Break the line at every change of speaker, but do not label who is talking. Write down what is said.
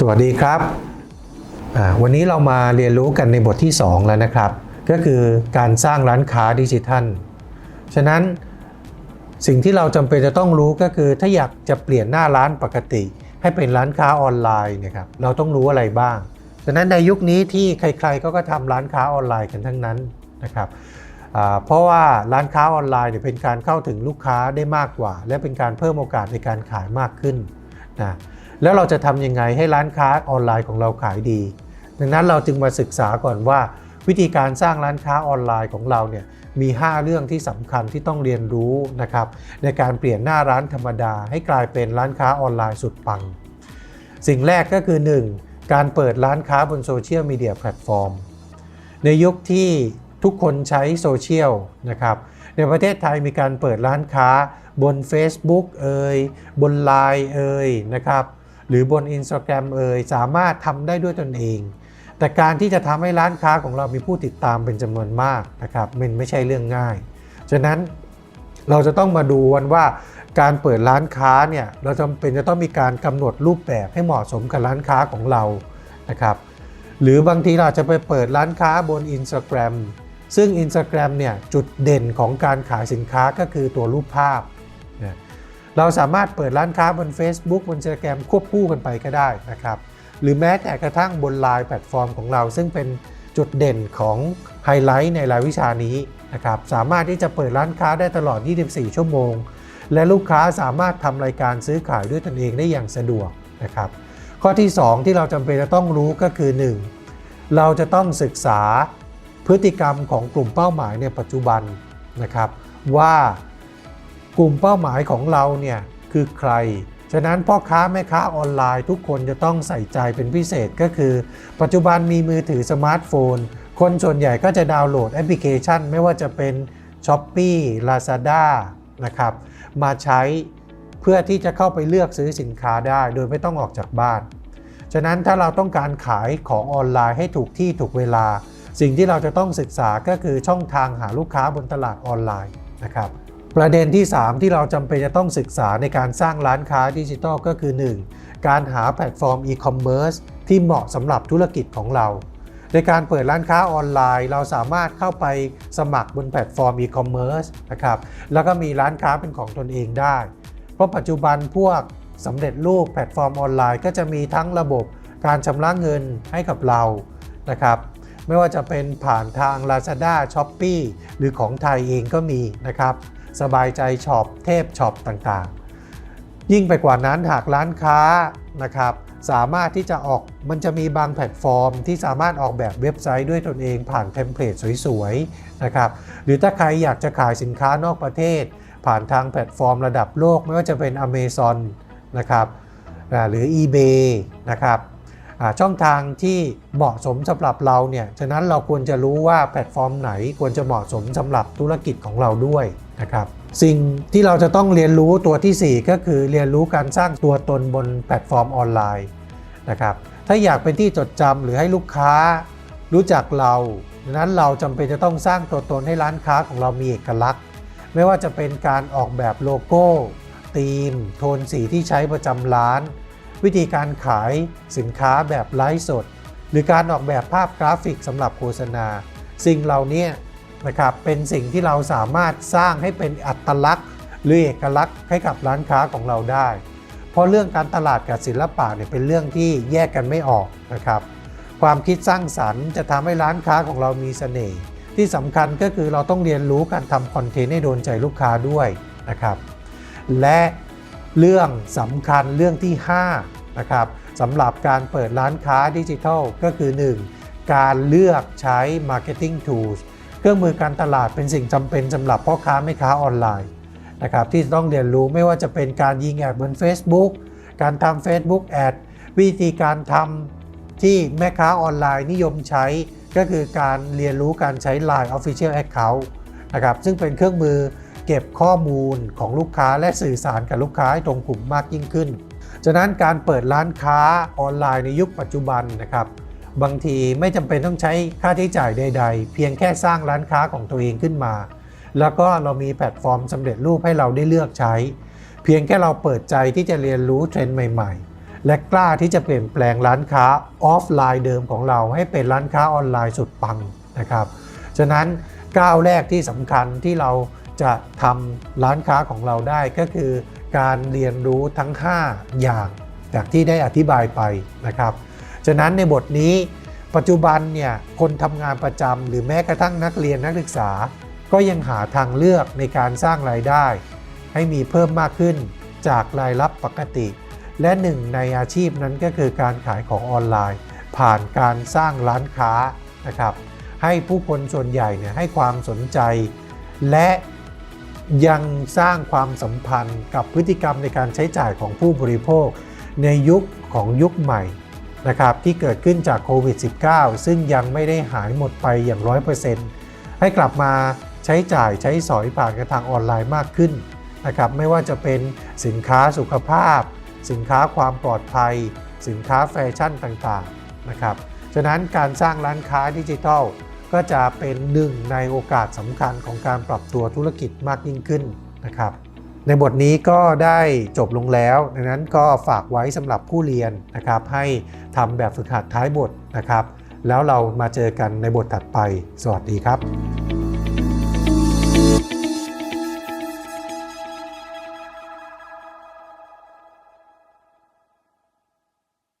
สวัสดีครับ วันนี้เรามาเรียนรู้กันในบทที่ 2 แล้วนะครับ ก็คือการสร้างร้านค้าดิจิทัล ฉะนั้นสิ่งที่เราจำเป็นจะต้องรู้ก็คือถ้าอยากจะเปลี่ยนหน้าร้านปกติ ให้เป็นร้านค้าออนไลน์เนะครับเราต้องรู้อะไรบ้าง ฉะนั้นในยุคนี้ที่ใครๆก็ก็ทำร้านค้าออนไลน์กันทั้งนั้นนะครับเพราะว่าร้านค้าออนไลน์เนี่ยเป็นการเข้าถึงลูกค้าได้มากกว่า และเป็นการเพิ่มโอกาสในการขายมากขึ้นนะ แล้วเราจะทำยังไงให้ร้านค้าออนไลน์ของเราขายดี ดังนั้นเราจึงมาศึกษาก่อนว่า วิธีการสร้างร้านค้าออนไลน์ของเราเนี่ยมี 5 เรื่องที่สำคัญที่ต้องเรียนรู้นะครับในการเปลี่ยนหน้าร้านธรรมดา ให้กลายเป็นร้านค้าออนไลน์สุดปัง สิ่งแรกก็คือ 1. การเปิดร้านค้าบนโซเชียลมีเดียแพลตฟอร์มในยุคที่ทุกคนใช้โซเชียลนะครับในประเทศไทยมีการเปิดร้านค้าบน Facebook เอ่ยบน Line เอ่ยนะครับ หรือบน Instagram เอ่ยสามารถทำได้ด้วยตนเอง แต่การที่จะทำให้ร้านค้าของเรามีผู้ติดตามเป็นจำนวนมากนะครับมันไม่ใช่เรื่องง่าย ฉะนั้นเราจะต้องมาดูวันว่าการเปิดร้านค้าเนี่ยเราจำเป็นจะต้องมีการกำหนดรูปแบบให้เหมาะสมกับร้านค้าของเรานะครับหรือบางทีเราจะไปเปิดร้านค้าบน Instagram ซึ่ง Instagram เนี่ยจุดเด่นของการขายสินค้าก็คือตัวรูปภาพ เราสามารถเปิดร้านค้าบน Facebook บน Instagram ควบคู่กันไปก็ได้นะครับ หรือแม้แต่กระทั่งบน Line แพลตฟอร์มของเรา ซึ่งเป็นจุดเด่นของไฮไลท์ในรายวิชานี้นะครับสามารถที่จะเปิดร้านค้าได้ตลอด 24 ชั่วโมง และลูกค้าสามารถทำรายการซื้อขายด้วยตนเองได้อย่างสะดวกนะครับ ข้อที่ 2 ที่เราจำเป็นจะต้องรู้ก็คือ 1. เราจะต้องศึกษาพฤติกรรมของกลุ่มเป้าหมายในปัจจุบันนะครับว่า กลุ่มเป้าหมายของเราเนี่ยคือใคร ฉะนั้นพ่อค้าแม่ค้าออนไลน์ทุกคนจะต้องใส่ใจเป็นพิเศษก็คือ ปัจจุบันมีมือถือสมาร์ทโฟน คนส่วนใหญ่ก็จะดาวน์โหลดแอปพลิเคชัน ไม่ว่าจะเป็น s h อ p e e Lazada นะครับมาใช้เพื่อที่จะเข้าไปเลือกซื้อสินค้าได้โดยไม่ต้องออกจากบ้าน ฉะนั้นถ้าเราต้องการขายของออนไลน์ให้ถูกที่ถูกเวลา สิ่งที่เราจะต้องศึกษาก็คือช่องทางหาลูกค้าบนตลาดออนไลน์นะครับ ประเด็นที่ 3 ที่เราจำเป็นจะต้องศึกษาในการสร้างร้านค้าดิจิทัลก็คือ 1. การหาแพลตฟอร์มอีคอมเมิร์ซที่เหมาะสำหรับธุรกิจของเรา ในการเปิดร้านค้าออนไลน์ เราสามารถเข้าไปสมัครบนแพลตฟอร์มอีคอมเมิร์ซนะครับแล้วก็มีร้านค้าเป็นของตนเองได้ เพราะปัจจุบันพวกสำเร็จรูปแพลตฟอร์มออนไลน์ ก็จะมีทั้งระบบการชำระเงินให้กับเรานะครับไม่ว่าจะเป็นผ่านทาง Lazada s h o p e e หรือของไทยเองก็มีนะครับ สบายใจช็อปเทพช็อปต่างๆ ยิ่งไปกว่านั้นหากร้านค้านะครับสามารถที่จะออกมันจะมีบางแพลตฟอร์ม ที่สามารถออกแบบเว็บไซต์ด้วยตนเองผ่านเทมเพลตสวยๆนะครับหรือถ้าใครอยากจะขายสินค้านอกประเทศ ผ่านทางแพลตฟอร์มระดับโลก ไม่ว่าจะเป็น Amazon นะครับหรือ eBay นะครับ ช่องทางที่เหมาะสมสำหรับเราเนี่ย ฉะนั้นเราควรจะรู้ว่าแพลตฟอร์มไหนควรจะเหมาะสมสำหรับธุรกิจของเราด้วยนะครับ สิ่งที่เราจะต้องเรียนรู้ตัวทีสี่ 4 ก็คือเรียนรู้การสร้างตัวตนบนแพลตฟอร์มออนไลน์นะครับ ถ้าอยากเป็นที่จดจำหรือให้ลูกค้ารู้จักเราดังนั้นเราจำเป็นจะต้องสร้างตัวตนให้ร้านค้าของเรามีเอกลักษณ์ ไม่ว่าจะเป็นการออกแบบโลโก้ธีม โทนสีที่ใช้ประจำร้าน วิธีการขายสินค้าแบบไลฟ์สด หรือการออกแบบภาพกราฟิกสำหรับโฆษณา สิ่งเหล่านี้นะครับเป็นสิ่งที่เราสามารถสร้างให้เป็นอัตลักษณ์ หรือเอกลักษณ์ให้กับร้านค้าของเราได้ เพราะเรื่องการตลาดกับศิลปะเนี่ยเป็นเรื่องที่แยกกันไม่ออกนะครับความคิดสร้างสรรค์จะทำให้ร้านค้าของเรามีเสน่ห์ที่สำคัญก็คือเราต้องเรียนรู้การทำคอนเทนต์ให้โดนใจลูกค้าด้วยนะครับและ เรื่องสำคัญเรื่องที่5นะครับสำหรับการเปิดร้านค้าดิจิทัลก็คือ 1. การเลือกใช้ Marketing Tools เครื่องมือการตลาดเป็นสิ่งจำเป็นสำหรับพ่อค้าแม่ค้าออนไลน์นะครับที่ต้องเรียนรู้ไม่ว่าจะเป็นการยิงแอดบน Facebook การทำ Facebook แอดวิธีการทำที่แม่ค้าออนไลน์นิยมใช้ ก็คือการเรียนรู้การใช้ Line Official Account นะครับซึ่งเป็นเครื่องมือ เก็บข้อมูลของลูกค้าและสื่อสารกับลูกค้าให้ตรงกลุ่มมากยิ่งขึ้น ฉะนั้นการเปิดร้านค้าออนไลน์ในยุคปัจจุบันนะครับ บางทีไม่จำเป็นต้องใช้ค่าใช้จ่ายใด ๆ เพียงแค่สร้างร้านค้าของตัวเองขึ้นมา แล้วก็เรามีแพลตฟอร์มสำเร็จรูปให้เราได้เลือกใช้ เพียงแค่เราเปิดใจที่จะเรียนรู้เทรนด์ใหม่ ๆ และกล้าที่จะเปลี่ยนแปลงร้านค้าออฟไลน์เดิมของเราให้เป็นร้านค้าออนไลน์สุดปังนะครับ ฉะนั้นก้าวแรกที่สำคัญที่เรา จะทำร้านค้าของเราได้ก็คือ การเรียนรู้ทั้ง 5 อย่างจากที่ได้อธิบายไปนะครับ ฉะนั้นในบทนี้ปัจจุบันเนี่ยคนทำงานประจำหรือแม้กระทั่งนักเรียนนักศึกษา ก็ยังหาทางเลือกในการสร้างรายได้ ให้มีเพิ่มมากขึ้นจากรายรับปกติ และหนึ่งในอาชีพนั้นก็คือการขายของออนไลน์ ผ่านการสร้างร้านค้านะครับให้ผู้คนส่วนใหญ่เนี่ยให้ความสนใจ และ ยังสร้างความสัมพันธ์กับพฤติกรรมในการใช้จ่ายของผู้บริโภค ในยุคของยุคใหม่นะครับที่เกิดขึ้นจากโควิด -19 ซึ่งยังไม่ได้หายหมดไปอย่าง 100%ให้กลับมาใช้จ่ายใช้สอยผ่านกันทางออนไลน์มากขึ้นนะครับไม่ว่าจะเป็นสินค้าสุขภาพ สินค้าความปลอดภัย สินค้าแฟชั่นต่างๆนะครับฉะนั้นการสร้างร้านค้าดิจิทัล ก็จะเป็นหนึ่งในโอกาสสำคัญของการปรับตัวธุรกิจมากยิ่งขึ้นนะครับ ในบทนี้ก็ได้จบลงแล้ว ดังนั้นก็ฝากไว้สำหรับผู้เรียนนะครับ ให้ทำแบบฝึกหัดท้ายบทนะครับ แล้วเรามาเจอกันในบทถัดไป สวัสดีครับ